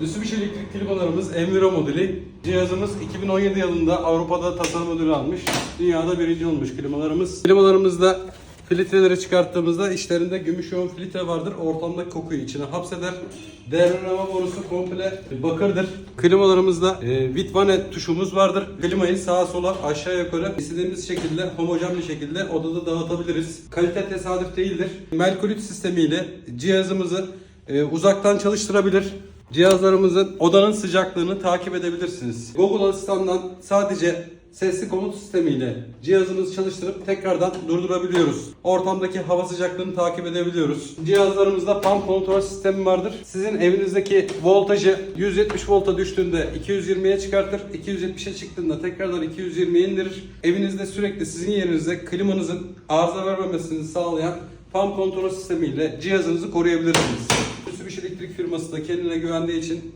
Mitsubishi elektrik klimalarımız Enviro modeli. Cihazımız 2017 yılında Avrupa'da tasarım ödülü almış. Dünyada birinci olmuş klimalarımız. Klimalarımızda filtreleri çıkarttığımızda içlerinde gümüş yoğun filtre vardır. Ortamdaki kokuyu içine hapseder. Devreleme borusu komple bakırdır. Klimalarımızda e, Vitvane tuşumuz vardır. Klimayı sağa sola aşağı yukarı istediğimiz şekilde homojen bir şekilde odada dağıtabiliriz. Kalite tesadüf değildir. Melkulit sistemiyle cihazımızı e, uzaktan çalıştırabilir. Cihazlarımızın odanın sıcaklığını takip edebilirsiniz. Google Asistan'dan sadece sesli komut sistemiyle cihazımızı çalıştırıp tekrardan durdurabiliyoruz. Ortamdaki hava sıcaklığını takip edebiliyoruz. Cihazlarımızda pump kontrol sistemi vardır. Sizin evinizdeki voltajı 170 volta düştüğünde 220'ye çıkartır. 270'e çıktığında tekrardan 220'ye indirir. Evinizde sürekli sizin yerinizde klimanızın arıza vermemesini sağlayan pump kontrol sistemiyle cihazınızı koruyabilirsiniz. Mitsubishi elektrik firması da kendine güvendiği için